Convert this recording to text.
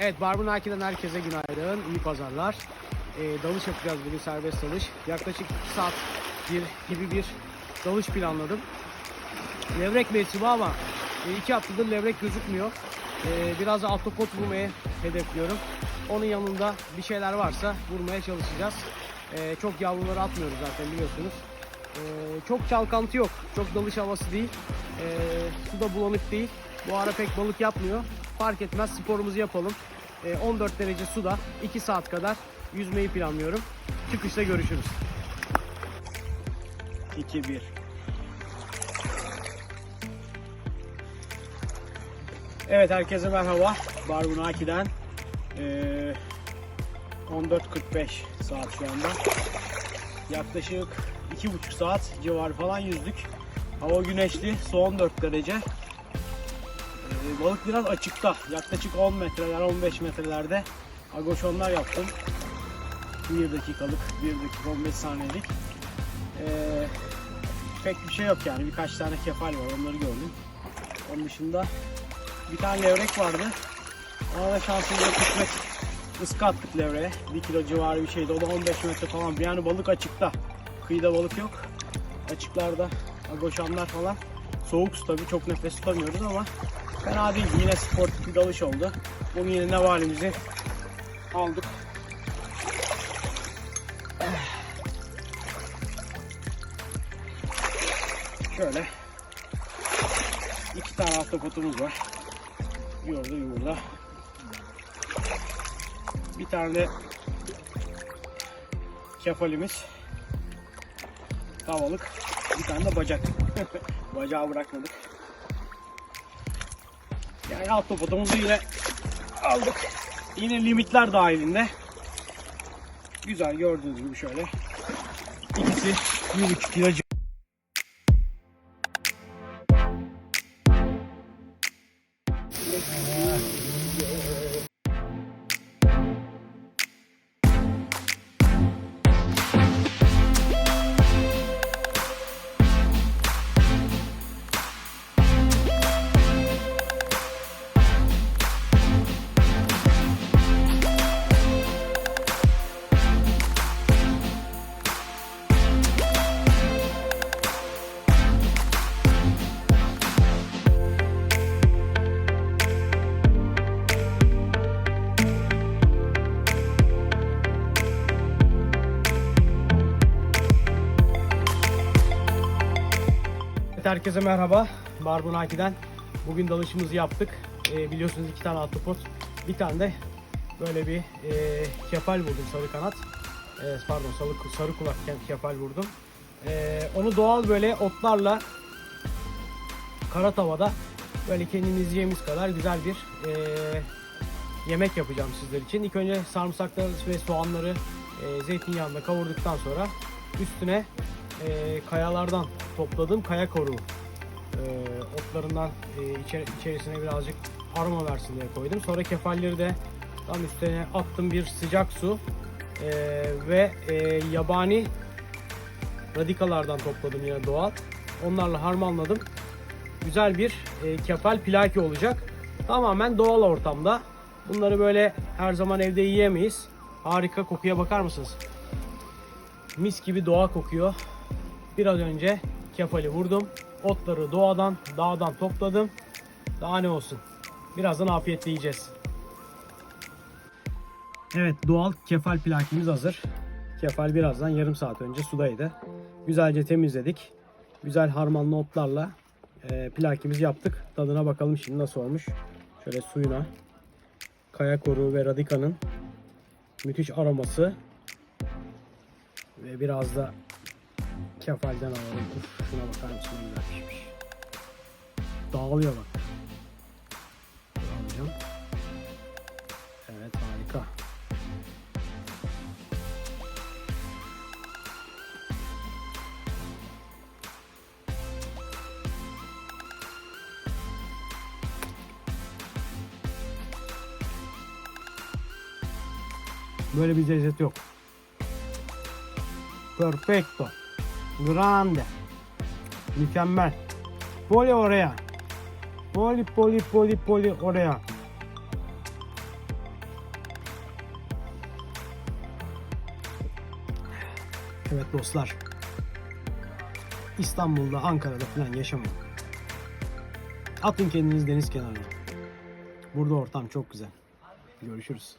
Evet Barbunaki'den herkese günaydın, iyi pazarlar. Ee, dalış yapacağız bugün serbest dalış. Yaklaşık 2 saat bir, gibi bir dalış planladım. Levrek mevsimi ama 2 haftadır levrek gözükmüyor. Ee, biraz da ahtapot vurmayı hedefliyorum. Onun yanında bir şeyler varsa vurmaya çalışacağız. Ee, çok yavruları atmıyoruz zaten biliyorsunuz. Ee, çok çalkantı yok, çok dalış havası değil. Ee, su da bulanık değil. Bu ara pek balık yapmıyor. Fark etmez sporumuzu yapalım. Ee, 14 derece suda 2 saat kadar yüzmeyi planlıyorum. Çıkışta görüşürüz. 2-1 Evet herkese merhaba. Barbunaki'den ee, 14.45 saat şu anda. Yaklaşık 2,5 saat civarı falan yüzdük. Hava güneşli, su 14 derece. Ee, balık biraz açıkta. Yaklaşık 10 metreler, 15 metrelerde agoşonlar yaptım. 1 dakikalık, 1 dakika 15 saniyelik. Ee, pek bir şey yok yani. Birkaç tane kefal var, onları gördüm. Onun dışında bir tane levrek vardı. Ona da şansımıza kısmet ıska attık levreye. 1 kilo civarı bir şeydi. O da 15 metre falan. Yani balık açıkta. Kıyıda balık yok. Açıklarda agoşanlar falan. Soğuk su tabii çok nefes tutamıyoruz ama fena değil. Yine sportif bir dalış oldu. Bugün yine ne valimizi aldık. Şöyle iki tane ahtapotumuz var. Bir orada bir tane kefalimiz. Tavalık. Bir tane de bacak. Bacağı bırakmadık. Yani ahtapotumuzu yine aldık. Yine limitler dahilinde. Güzel gördüğünüz gibi şöyle. İkisi 1,5 kilo civarı. Herkese merhaba. Barbunaki'den bugün dalışımızı yaptık. Ee, biliyorsunuz iki tane ahtapot, bir tane de böyle bir e, kefal vurdum sarı kanat. Ee, pardon sarı, sarı kulak ke- kefal vurdum. Ee, onu doğal böyle otlarla kara tavada böyle kendimiz yiyeceğimiz kadar güzel bir e, yemek yapacağım sizler için. İlk önce sarımsakları ve soğanları e, zeytinyağında kavurduktan sonra üstüne e, kayalardan topladığım kaya koruğu e, otlarından e, içe- içerisine birazcık aroma versin diye koydum. Sonra kefalleri de tam üstüne attım bir sıcak su e, ve e, yabani radikalardan topladım yine doğal. Onlarla harmanladım. Güzel bir e, kefal pilaki olacak. Tamamen doğal ortamda. Bunları böyle her zaman evde yiyemeyiz. Harika kokuya bakar mısınız? Mis gibi doğa kokuyor. Biraz önce kefali vurdum. Otları doğadan, dağdan topladım. Daha ne olsun. Birazdan afiyetle yiyeceğiz. Evet doğal kefal plakimiz hazır. Kefal birazdan yarım saat önce sudaydı. Güzelce temizledik. Güzel harmanlı otlarla e, plakimizi yaptık. Tadına bakalım şimdi nasıl olmuş. Şöyle suyuna kaya koruğu ve radikanın müthiş aroması ve biraz da kefalden alalım. Uf, şuna bakar mısın güzel pişmiş. Dağılıyor bak. Alacağım. Evet harika. Böyle bir lezzet yok. Perfecto. Grande. Mükemmel. Poli oraya. Poli poli poli poli oraya. Evet dostlar. İstanbul'da, Ankara'da falan yaşamayın. Atın kendiniz deniz kenarına. Burada ortam çok güzel. Görüşürüz.